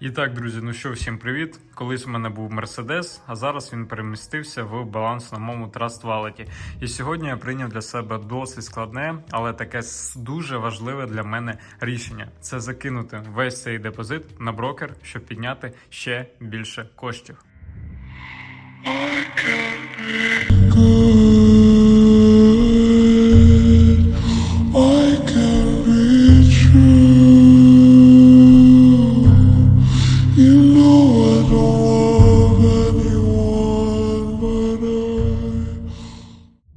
І так, друзі, ну що, всім привіт. Колись у мене був Мерседес, а зараз він перемістився в балансному Trust Wallet. І сьогодні я прийняв для себе досить складне, але таке дуже важливе для мене рішення: це закинути весь цей депозит на брокер, щоб підняти ще більше коштів.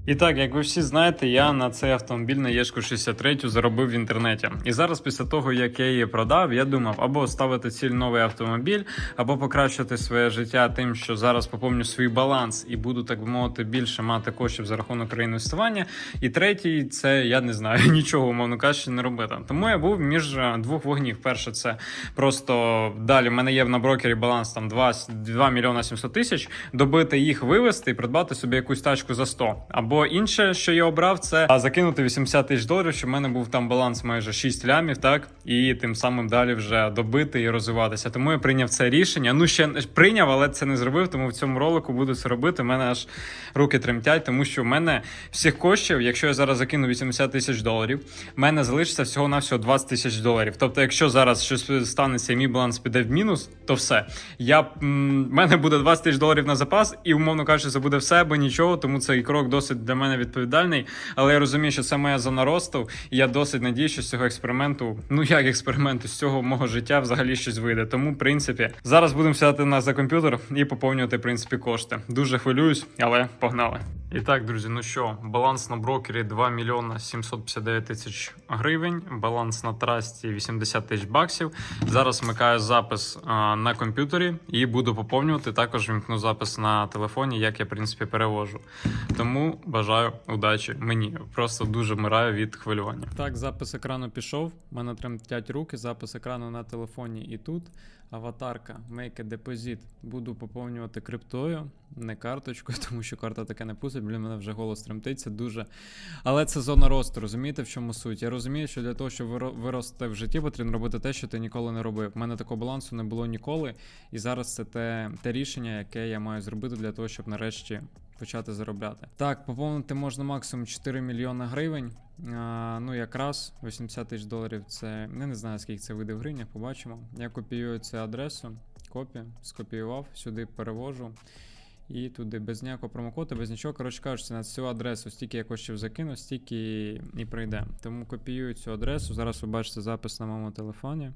І так, як ви всі знаєте, я на цей автомобіль на Єшку 63 заробив в інтернеті. І зараз, після того, як я її продав, я думав або ставити ціль новий автомобіль, або покращити своє життя тим, що зараз поповню свій баланс і буду, так мовити, більше мати коштів за рахунок реінвестування. І третій, це я не знаю, нічого, умовно кажучи, не робити. Тому я був між е, двох вогнів. Перше, це просто далі. в мене є на брокері баланс там 2, 2 мільйона 700 тисяч. Добити їх, вивести і придбати собі якусь тачку за 100. Або інше, що я обрав, це закинути 80 тисяч доларів, щоб в мене був там баланс майже 6 лямів, так і тим самим далі вже добити і розвиватися. Тому я прийняв це рішення. Ну ще прийняв, але це не зробив. Тому в цьому ролику буду це робити. У мене аж руки тремтять, тому що в мене всіх коштів, якщо я зараз закину 80 тисяч доларів, в мене залишиться всього на всього 20 тисяч доларів. Тобто, якщо зараз щось станеться і мій баланс піде в мінус, то все. Я в мене буде 20 тисяч доларів на запас, і умовно кажучи, це буде все або нічого. Тому цей крок досить для мене відповідальний. Але я розумію, що це моя зона росту, і я досить надію, що з цього експерименту, ну як експерименту, з цього мого життя взагалі щось вийде. Тому, в принципі, зараз будемо сідати на за комп'ютер і поповнювати в принципі кошти. Дуже хвилююсь, але погнали. І так, друзі, ну що, баланс на брокері 2 мільйона 759 тисяч гривень, баланс на трасті 80 тисяч баксів. Зараз вмикаю запис а, на комп'ютері і буду поповнювати. Також вімкну запис на телефоні, як я в принципі перевожу. Тому бажаю удачі мені. Просто дуже вмираю від хвилювання. Так, запис екрану пішов. У мене тремтять руки, запис екрану на телефоні і тут. Аватарка, make a deposit. Буду поповнювати криптою, не карточкою, тому що карта таке не пустить. Блін, мене вже голос тремтиться дуже. Але це зона росту, розумієте, в чому суть? Я розумію, що для того, щоб виро- вирости в житті, потрібно робити те, що ти ніколи не робив. У мене такого балансу не було ніколи. І зараз це те, те рішення, яке я маю зробити для того, щоб нарешті почати заробляти. Так, поповнити можна максимум 4 мільйони гривень. А, ну, якраз 80 тисяч доларів це. Я не знаю, скільки це вийде в гривнях, побачимо. Я копіюю цю адресу, копію, скопіював, сюди перевожу. І туди без ніякого промокоду, без нічого. Коротше кажучи, на цю адресу стільки я коштів закину, стільки і прийде. Тому копіюю цю адресу. Зараз ви бачите запис на моєму телефоні.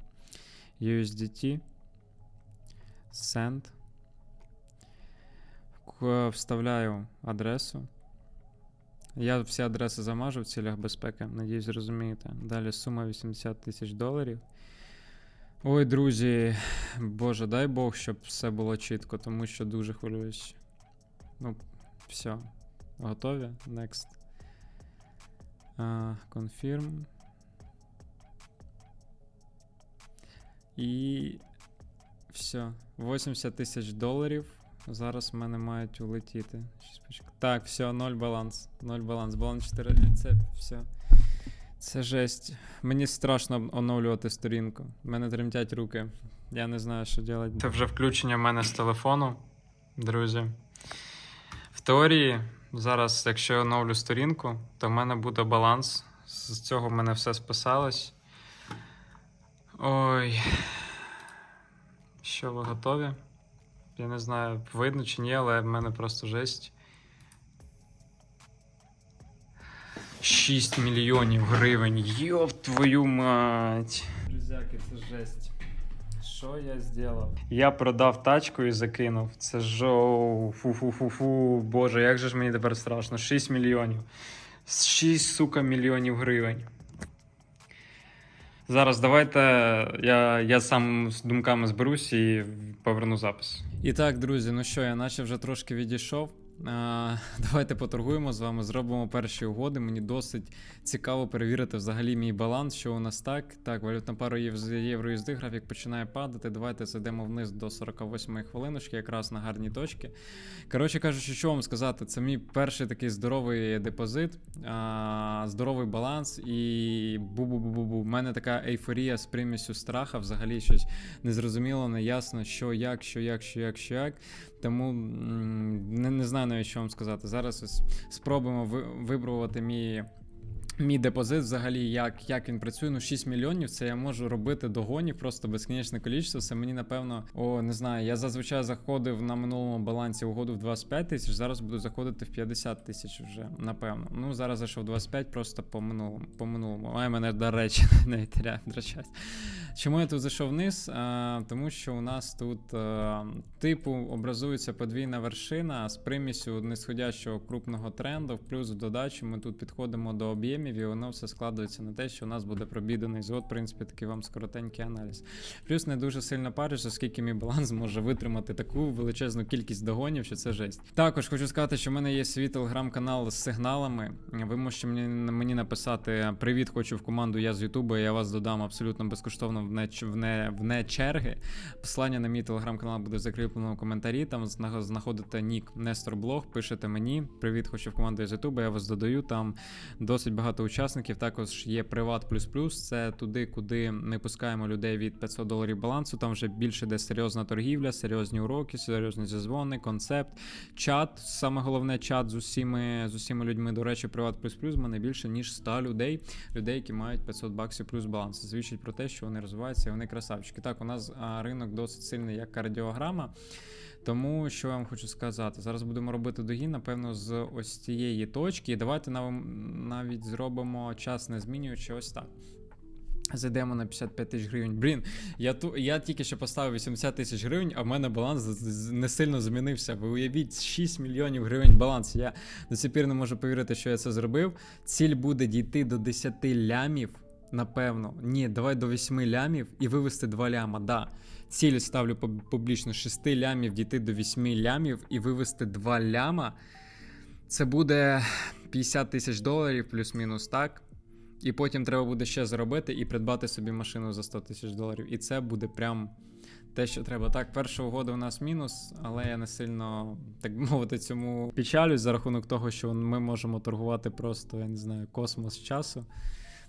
USDT. Send. К- Вставляю адресу. Я всі адреси замажу в цілях безпеки. Надіюсь, зрозумієте. Далі сума 80 тисяч доларів. Ой, друзі, Боже, дай Бог, щоб все було чітко, тому що дуже хвилююсь. Ну, все. Готові? Next. Confirm. І все. 80 тисяч доларів. Зараз в мене мають улетіти. Так, все, ноль баланс. Ноль баланс. Баланс 4. Це все. Це жесть. Мені страшно оновлювати сторінку. У мене тремтять руки. Я не знаю, що робити. Це вже включення в мене з телефону, друзі. В теорії, зараз, якщо я оновлю сторінку, то в мене буде баланс. З цього в мене все списалось. Ой. Що ви готові? Я не знаю, видно чи ні, але в мене просто жесть. 6 мільйонів гривень. Йоп твою мать. Друзяки, це жесть. Що я зробив? Я продав тачку і закинув. Це жоу. Фу-фу-фу-фу. Боже, як же ж мені тепер страшно. 6 мільйонів. 6, сука, мільйонів гривень. Зараз давайте я, я сам з думками зберусь і поверну запис. І так, друзі, ну що, я наче вже трошки відійшов. Давайте поторгуємо з вами, зробимо перші угоди. Мені досить цікаво перевірити взагалі мій баланс, що у нас так. Так, валютна пара єв- євро USD, графік починає падати. Давайте зайдемо вниз до 48 хвилиночки, якраз на гарній точці. Коротше кажучи, що вам сказати, це мій перший такий здоровий депозит, здоровий баланс і бу-бу-бу-бу-бу. У мене така ейфорія з примісю страха, взагалі щось незрозуміло, неясно, що як, що як, що як, що як. Тому не, не знаю навіть, що вам сказати. Зараз ось спробуємо ви, випробувати мій. Мій депозит, взагалі, як, як він працює, ну 6 мільйонів, це я можу робити догонів просто безкінечне кількість. Це мені напевно, о, не знаю. Я зазвичай заходив на минулому балансі угоду в 25 тисяч. Зараз буду заходити в 50 тисяч вже, напевно. Ну зараз зайшов 25 просто по минулому. По минулому. Ай, мене до речі, не теряю драчать. Чому я тут зайшов вниз? А, тому що у нас тут а, типу образується подвійна вершина з примісю нисходящого крупного тренду. Плюс в додачу ми тут підходимо до об'ємів, і воно все складується на те, що у нас буде пробіданий зод. В принципі, такий вам скоротенький аналіз. Плюс не дуже сильно париш, оскільки мій баланс може витримати таку величезну кількість догонів, що це жесть. Також хочу сказати, що в мене є свій телеграм-канал з сигналами. Ви можете мені, написати Привіт, хочу в команду. Я з Ютуба. Я вас додам абсолютно безкоштовно в не, в не, в не черги. Посилання на мій телеграм-канал буде закріплено в коментарі. Там знаходите нік Нестор Блог, пишете мені. Привіт, хочу в команду я з Ютуба. Я вас додаю. Там досить багато учасників. Також є Приват плюс. Це туди, куди ми пускаємо людей від 500 доларів балансу. Там вже більше де серйозна торгівля, серйозні уроки, серйозні зізвони, концепт, чат. Саме головне чат з усіми з усіма людьми. До речі, Приват плюс плюс в мене більше ніж 100 людей. Людей, які мають 500 баксів плюс баланс. Це свідчить про те, що вони розвиваються і вони красавчики. Так, у нас ринок досить сильний як кардіограма. Тому що я вам хочу сказати, зараз будемо робити догін, напевно, з ось цієї точки. І давайте нав- навіть зробимо час не змінюючи ось так. Зайдемо на 55 тисяч гривень. Блін, я ту я тільки що поставив 80 тисяч гривень, а в мене баланс не сильно змінився. Ви уявіть, 6 мільйонів гривень баланс. Я до сих пір не можу повірити, що я це зробив. Ціль буде дійти до 10 лямів. Напевно, ні, давай до 8 лямів і вивести 2 ляма. Да. Ціль ставлю публічно 6 лямів дійти до 8 лямів і вивести 2 ляма. Це буде 50 тисяч доларів плюс-мінус так. І потім треба буде ще заробити і придбати собі машину за 100 тисяч доларів. І це буде прям те, що треба. Так, перша угода у нас мінус, але я не сильно, так мовити, цьому печалюсь за рахунок того, що ми можемо торгувати просто, я не знаю, космос часу.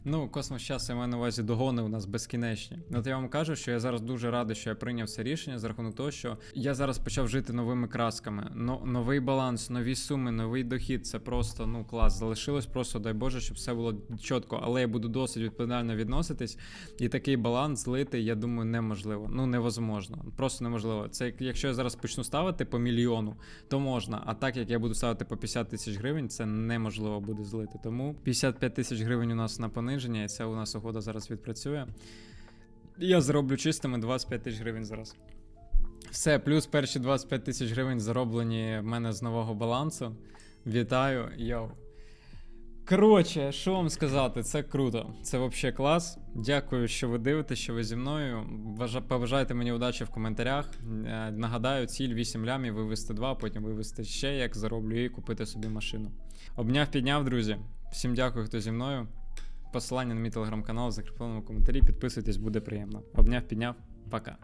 Ну, космос часу я маю на увазі догони у нас безкінечні. От я вам кажу, що я зараз дуже радий, що я прийняв це рішення за рахунок того, що я зараз почав жити новими красками. Но, новий баланс, нові суми, новий дохід. Це просто ну клас. Залишилось просто, дай Боже, щоб все було чітко. Але я буду досить відповідально відноситись. І такий баланс злити, я думаю, неможливо. Ну, невозможно. Просто неможливо. Це як- якщо я зараз почну ставити по мільйону, то можна. А так як я буду ставити по 50 тисяч гривень, це неможливо буде злити. Тому 55 тисяч гривень у нас на пониження, і це у нас угода зараз відпрацює. Я зароблю чистими 25 тисяч гривень зараз. Все, плюс перші 25 тисяч гривень зароблені в мене з нового балансу. Вітаю, йоу. Коротше, що вам сказати, це круто. Це взагалі клас. Дякую, що ви дивитесь, що ви зі мною. Бажа- Побажайте мені удачі в коментарях. Е, Нагадаю, ціль 8 лямів вивести 2, потім вивести ще, як зароблю, і купити собі машину. Обняв, підняв, друзі. Всім дякую, хто зі мною. Посилання на мій телеграм-канал в закріпленому коментарі. Підписуйтесь, буде приємно. Обняв, підняв. Пока.